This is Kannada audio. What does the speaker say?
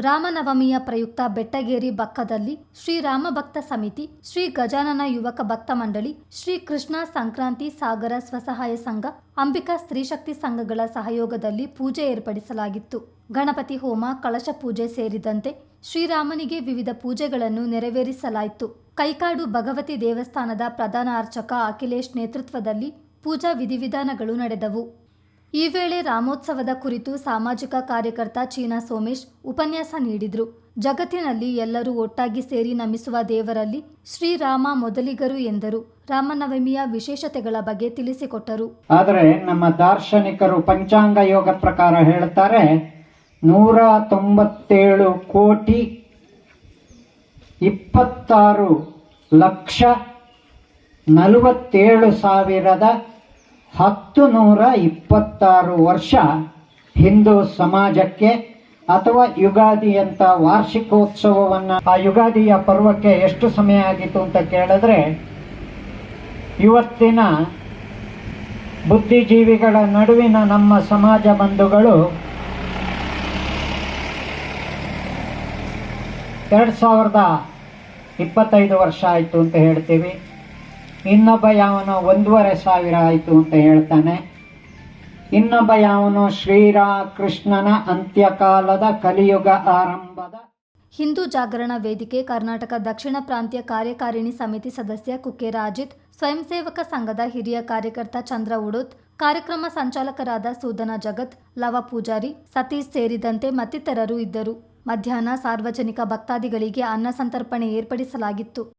ರಾಮನವಮಿಯ ಪ್ರಯುಕ್ತ ಬೆಟ್ಟಗೇರಿ ಬಕ್ಕದಲ್ಲಿ ಶ್ರೀ ರಾಮಭಕ್ತ ಸಮಿತಿ, ಶ್ರೀ ಗಜಾನನ ಯುವಕ ಭಕ್ತ ಮಂಡಳಿ, ಶ್ರೀ ಕೃಷ್ಣ ಸಂಕ್ರಾಂತಿ ಸಾಗರ ಸ್ವಸಹಾಯ ಸಂಘ, ಅಂಬಿಕಾ ಸ್ತ್ರೀಶಕ್ತಿ ಸಂಘಗಳ ಸಹಯೋಗದಲ್ಲಿ ಪೂಜೆ ಏರ್ಪಡಿಸಲಾಗಿತ್ತು. ಗಣಪತಿ ಹೋಮ, ಕಳಶ ಪೂಜೆ ಸೇರಿದಂತೆ ಶ್ರೀರಾಮನಿಗೆ ವಿವಿಧ ಪೂಜೆಗಳನ್ನು ನೆರವೇರಿಸಲಾಯಿತು. ಕೈಕಾಡು ಭಗವತಿ ದೇವಸ್ಥಾನದ ಪ್ರಧಾನ ಅರ್ಚಕ ಅಖಿಲೇಶ್ ನೇತೃತ್ವದಲ್ಲಿ ಪೂಜಾ ವಿಧಿವಿಧಾನಗಳು ನಡೆದವು. ಈ ವೇಳೆ ರಾಮೋತ್ಸವದ ಕುರಿತು ಸಾಮಾಜಿಕ ಕಾರ್ಯಕರ್ತ ಚೀನಾ ಸೋಮೇಶ್ ಉಪನ್ಯಾಸ ನೀಡಿದರು. ಜಗತ್ತಿನಲ್ಲಿ ಎಲ್ಲರೂ ಒಟ್ಟಾಗಿ ಸೇರಿ ನಮಿಸುವ ದೇವರಲ್ಲಿ ಶ್ರೀರಾಮ ಮೊದಲಿಗರು ಎಂದರು. ರಾಮನವಮಿಯ ವಿಶೇಷತೆಗಳ ಬಗ್ಗೆ ತಿಳಿಸಿಕೊಟ್ಟರು. ಆದರೆ ನಮ್ಮ ದಾರ್ಶನಿಕರು ಪಂಚಾಂಗ ಯೋಗ ಪ್ರಕಾರ ಹೇಳುತ್ತಾರೆ, ನೂರ ತೊಂಬತ್ತೇಳು ಕೋಟಿ ಇಪ್ಪತ್ತಾರು ಲಕ್ಷ ನಲವತ್ತೇಳು ಸಾವಿರದ ಹತ್ತು ನೂರ ಇಪ್ಪತ್ತಾರು ವರ್ಷ ಹಿಂದೂ ಸಮಾಜಕ್ಕೆ ಅಥವಾ ಯುಗಾದಿಯಂಥ ವಾರ್ಷಿಕೋತ್ಸವವನ್ನು ಆ ಯುಗಾದಿಯ ಪರ್ವಕ್ಕೆ ಎಷ್ಟು ಸಮಯ ಆಗಿತ್ತು ಅಂತ ಕೇಳಿದ್ರೆ, ಇವತ್ತಿನ ಬುದ್ಧಿಜೀವಿಗಳ ನಡುವಿನ ನಮ್ಮ ಸಮಾಜ ಬಂಧುಗಳು ಎರಡು ಸಾವಿರದ ಇಪ್ಪತ್ತೈದು ವರ್ಷ ಆಯಿತು ಅಂತ ಹೇಳ್ತೀವಿ. ಇನ್ನೊಬ್ಬ ಯಾವನೋ ಒಂದೂವರೆ ಸಾವಿರ ಆಯಿತು ಅಂತ ಹೇಳ್ತಾನೆ. ಇನ್ನೊಬ್ಬ ಯಾವನೋ ಶ್ರೀರಾಕೃಷ್ಣನ ಅಂತ್ಯಕಾಲದ ಕಲಿಯುಗ ಆರಂಭದ ಹಿಂದೂ ಜಾಗರಣ ವೇದಿಕೆ, ಕರ್ನಾಟಕ ದಕ್ಷಿಣ ಪ್ರಾಂತ್ಯ ಕಾರ್ಯಕಾರಿಣಿ ಸಮಿತಿ ಸದಸ್ಯ ಕುಕ್ಕೆ ರಾಜಿತ್ ಸ್ವಯಂ ಸೇವಕ ಸಂಘದ ಹಿರಿಯ ಕಾರ್ಯಕರ್ತ ಚಂದ್ರ ಉಡುತ್, ಕಾರ್ಯಕ್ರಮ ಸಂಚಾಲಕರಾದ ಸೂದನ ಜಗತ್, ಲವ ಪೂಜಾರಿ, ಸತೀಶ್ ಸೇರಿದಂತೆ ಮತ್ತಿತರರು ಇದ್ದರು. ಮಧ್ಯಾಹ್ನ ಸಾರ್ವಜನಿಕ ಭಕ್ತಾದಿಗಳಿಗೆ ಅನ್ನ ಸಂತರ್ಪಣೆ ಏರ್ಪಡಿಸಲಾಗಿತ್ತು.